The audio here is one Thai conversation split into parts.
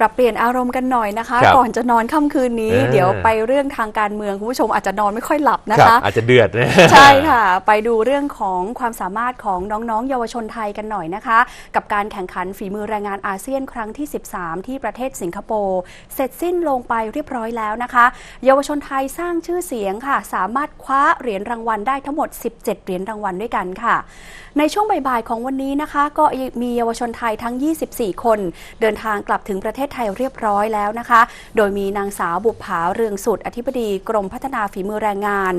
ปรับเปลี่ยนอารมณ์กันหน่อยนะคะ ครับก่อนจะนอนค่ำคืนนี้ เออ เดี๋ยวไปเรื่องทางการเมืองคุณผู้ชมอาจจะนอนไม่ค่อยหลับนะครัคะบอาจจะเดือดนะ ใช่ค่ะ ไปดูเรื่องของความสามารถของน้องๆ เยาวชนไทยกันหน่อยนะคะ กับการแข่งขันฝีมือแรงงานอาเซียนครั้งที่ 13 ที่ประเทศสิงคโปร์เสร็จสิ้นลงไปเรียบร้อยแล้วนะคะ เยาวชนไทยสร้างชื่อเสียงค่ะ สามารถคว้าเหรียญรางวัลได้ทั้งหมด 17 เหรียญรางวัลด้วยกันค่ะ ในช่วงบ่ายๆของวันนี้นะคะ ก็มีเยาวชนไทยทั้ง 24 คน เดินทางกลับถึงประเทศไทยเรียบร้อยแล้วนะคะ โดยมีนางสาวบุภาเรืองสุด อธิบดีกรมพัฒนาฝีมือแรงงาน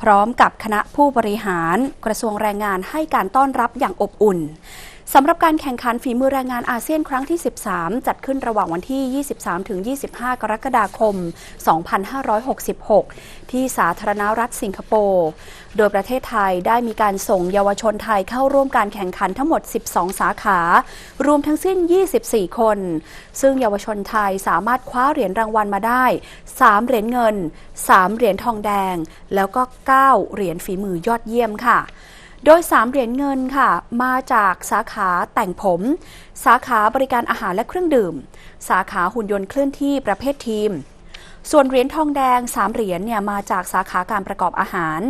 พร้อมกับคณะผู้บริหารกระทรวงแรงงานให้การต้อนรับอย่างอบอุ่น สำหรับการแข่งขันฝีมือแรงงานอาเซียนครั้งที่ 13 จัดขึ้นระหว่างวันที่ 23-25 กรกฎาคม 2566 ที่สาธารณรัฐสิงคโปร์ โดยประเทศไทยได้มีการส่งเยาวชนไทยเข้าร่วมการแข่งขันทั้งหมด 12 สาขา รวมทั้งสิ้น 24 คน ซึ่งเยาวชนไทยสามารถคว้าเหรียญรางวัลมาได้ 3 เหรียญเงิน 3 เหรียญทองแดง แล้วก็ 9 เหรียญฝีมือยอดเยี่ยมค่ะ โดย 3 เหรียญเงินค่ะ มาจากสาขาแต่งผม สาขาบริการอาหารและเครื่องดื่ม สาขาหุ่นยนต์เคลื่อนที่ประเภททีม ส่วนเหรียญทองแดง 3 เหรียญเนี่ยมาจากสาขาการประกอบอาหาร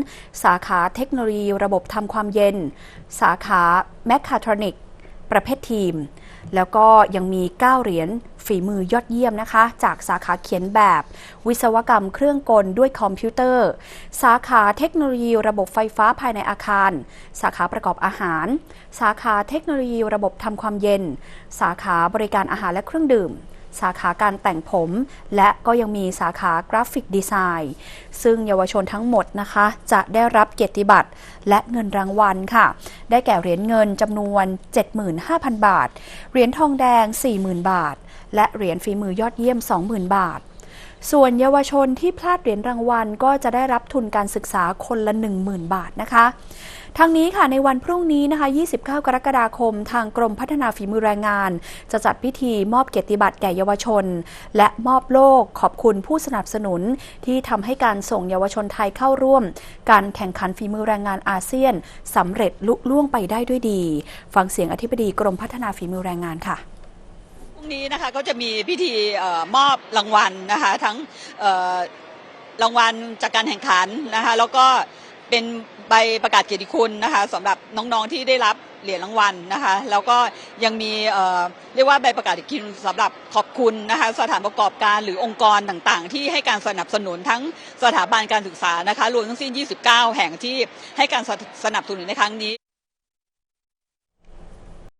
สาขาเทคโนโลยีระบบทำความเย็น สาขาแมคคาทรอนิกประเภททีม แล้วก็ยังมี 9 เหรียญฝีมือยอดเยี่ยมนะคะ จากสาขาเขียนแบบ วิศวกรรมเครื่องกลด้วยคอมพิวเตอร์ สาขาเทคโนโลยีระบบไฟฟ้าภายในอาคาร สาขาประกอบอาหาร สาขาเทคโนโลยีระบบทำความเย็น สาขาบริการอาหารและเครื่องดื่ม สาขาการแต่งผม และก็ยังมีสาขากราฟิกดีไซน์ ซึ่งเยาวชนทั้งหมดนะคะ จะได้รับเกียรติบัตรและเงินรางวัลค่ะ ได้แก่เหรียญเงินจำนวน 75,000 บาท เหรียญทองแดง 40,000 บาท และเหรียญฝีมือยอดเยี่ยม 20,000 บาท ส่วนเยาวชนที่พลาดเหรียญรางวัล ก็จะได้รับทุนการศึกษาคนละ 10,000 บาทนะคะทั้งนี้ค่ะในวันพรุ่งนี้นะคะ 29 กรกฎาคม ทางกรมพัฒนาฝีมือแรงงาน จะจัดพิธีมอบเกียรติบัตรแก่เยาวชน และมอบโลกขอบคุณผู้สนับสนุน ที่ทำให้การส่งเยาวชนไทยเข้าร่วม การแข่งขันฝีมือแรงงานอาเซียนสำเร็จลุล่วงไปได้ด้วยดี ฟังเสียงอธิบดีกรมพัฒนาฝีมือแรงงานค่ะ นี้นะคะก็จะมีพิธีออมอบรางวัลนะคะทั้งรางวัลจากการแข่งขันนะคะแล้วก็เป็นใบประกาศเกียรติคุณนะคะสำหรับน้องๆที่ได้รับเหรียญรางวัลนะคะแล้วก็ยังมีเเรียกว่าใบประกาศเกียรติคุณสำหรับขอบคุณนะคะสถานประกอบการหรือองค์กรต่างๆ ที่ให้การสนับสนุนทั้งสถาบันการศึกษานะคะรวมทั้งสิ้น 29 แห่งที่ให้การสนับสนุนในครั้งนี้